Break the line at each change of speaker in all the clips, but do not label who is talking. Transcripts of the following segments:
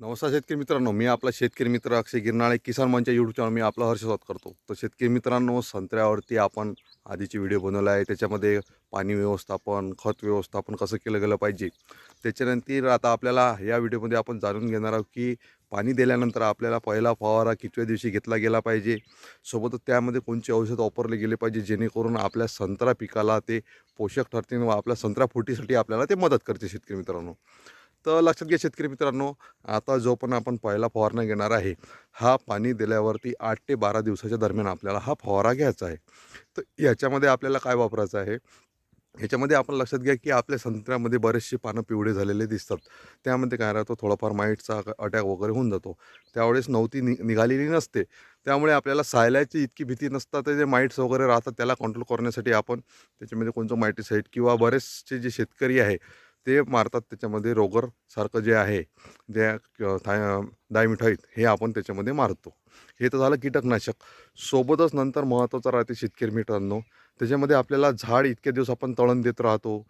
नमस्कार शेतकरी मित्रांनो मी आपला शेतकरी मित्र अक्षय गिरनाळे. किसान मंच यूट्यूब चॅनल मी आपला हर्ष स्वागत करतो. तर शेतकरी मित्रांनो संत्र्यावरती आपण आधीचे व्हिडिओ बनवला आहे त्याच्यामध्ये पाणी व्यवस्थापन खत व्यवस्थापन कसं केलं गेलं पाहिजे त्याच्यानंतर आता आपल्याला या व्हिडिओमध्ये आपण जाणून घेणार आहोत की पाणी दिल्यानंतर आपल्याला पहिला फवारा कितव्या दिवशी घेतला गेला पाहिजे सोबतच त्यामध्ये कोणते औषध वापरले गेले पाहिजे जेणेकरून आपल्या संत्रा पिकाला ते पोषक ठरतील व आपल्या संत्रा फुटीसाठी आपल्याला ते मदत करते शेतकरी मित्रांनो. तर लक्षात घ्या शेतकरी मित्रांनो आता जो पण आपण पहिला फवारणा घेणार आहे हा पाणी दिल्यावरती आठ ते बारा दिवसाच्या दरम्यान आपल्याला हा फवारा घ्यायचा आहे. तर याच्यामध्ये आपल्याला काय वापरायचं आहे? ह्याच्यामध्ये आपण लक्षात घ्या की आपल्या संत्र्यामध्ये बरेचसे पानं पिवळे झालेले दिसतात. त्यामध्ये काय राहतो थोडाफार माईटचा अटॅक वगैरे होऊन जातो. त्यावेळेस नव्हती नि निघालेली नसते. त्यामुळे आपल्याला सायल्याची इतकी भीती नसतात ते जे माईट्स वगैरे राहतात त्याला कंट्रोल करण्यासाठी आपण त्याच्यामध्ये कोणतं मायटिसाईड किंवा बरेचसे जे शेतकरी आहे ते मारतात त्याच्यामध्ये रोगर सारखं जे आहे जे थाय डायमिठाईट हे आपण त्याच्यामध्ये मारतो. हे तर झालं कीटकनाशक. सोबतच नंतर महत्त्वाचं राहते शेतकरी मित्रांनो त्याच्यामध्ये आपल्याला झाड इतके दिवस आपण तळण देत राहतो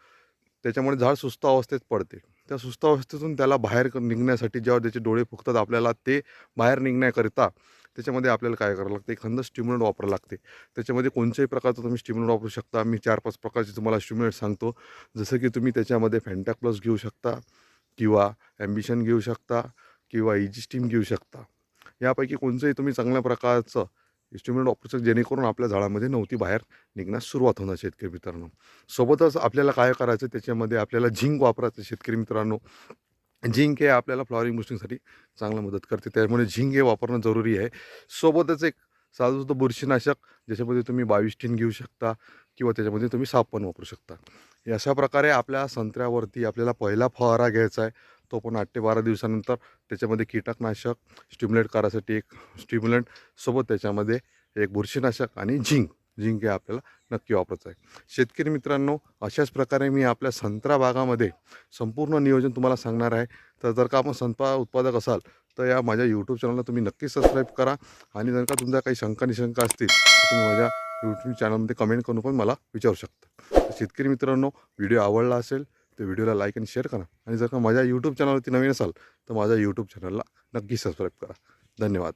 त्याच्यामुळे झाड सुस्त अवस्थेत पडते. त्या सुस्त अवस्थेतून त्याला बाहेर निघण्यासाठी जेव्हा त्याचे डोळे फुगतात आपल्याला ते बाहेर निघण्याकरिता त्याच्यामध्ये आपल्याला काय करावं लागतं? एखादं स्टिम्युलंट वापरावं लागते. त्याच्यामध्ये कोणत्याही प्रकारचं तुम्ही स्टिम्युलंट वापरू शकता. मी चार पाच प्रकारचे तुम्हाला स्टिम्युलंट सांगतो. जसं की तुम्ही त्याच्यामध्ये फॅन्टॅक प्लस घेऊ शकता किंवा ॲम्बिशन घेऊ शकता किंवा इजी स्टीम घेऊ शकता. यापैकी कोणतंही तुम्ही चांगल्या प्रकारचं इन्स्ट्रुमेंट वापरू शकता. जेणेकरून आपल्या झाडामध्ये नव्हती बाहेर निघण्यास सुरुवात होणार शेतकरी मित्रांनो. सोबतच आपल्याला काय करायचं? त्याच्यामध्ये आपल्याला झिंक वापरायचं शेतकरी मित्रांनो. झिंक हे आपल्याला फ्लॉवरिंग बुस्टिंगसाठी चांगलं मदत करते. त्यामुळे झिंक हे वापरणं जरुरी आहे. सोबतच एक साधं बुरशीनाशक ज्याच्यामध्ये तुम्ही बाविस्टीन घेऊ शकता किंवा त्याच्यामध्ये तुम्ही साप पण वापरू शकता. अशा प्रकारे आपल्या संत्र्यावरती आपल्याला पहिला फवारा घ्यायचा आहे. तो पण आठ ते बारा दिवसानंतर. त्याच्यामध्ये कीटकनाशक स्टिम्युलेट करायसाठी एक स्टिम्युलंट सोबत त्याच्यामध्ये एक बुरशीनाशक आणि झिंक. जिंक हे आपल्याला नक्की वापरायचं आहे. शेतकरी मित्रांनो अशाच प्रकारे मी आपल्या संत्रा बागामध्ये संपूर्ण नियोजन तुम्हाला सांगणार आहे. तर जर का आपण संत्रा उत्पादक असाल तर या माझ्या यूट्यूब चॅनलला तुम्ही नक्की सबस्क्राईब करा. आणि जर का तुमच्या काही शंका निशंका असतील तर तुम्ही माझ्या यूट्यूब चॅनलमध्ये कमेंट करून पण मला विचारू शकता. तर शेतकरी मित्रांनो व्हिडिओ आवडला असेल तर व्हिडिओला लाईक आणि शेअर करा. आणि जर का माझ्या यूट्यूब चॅनलवरती नवीन असाल तर माझ्या यूट्यूब चॅनलला नक्की सबस्क्राईब करा. धन्यवाद.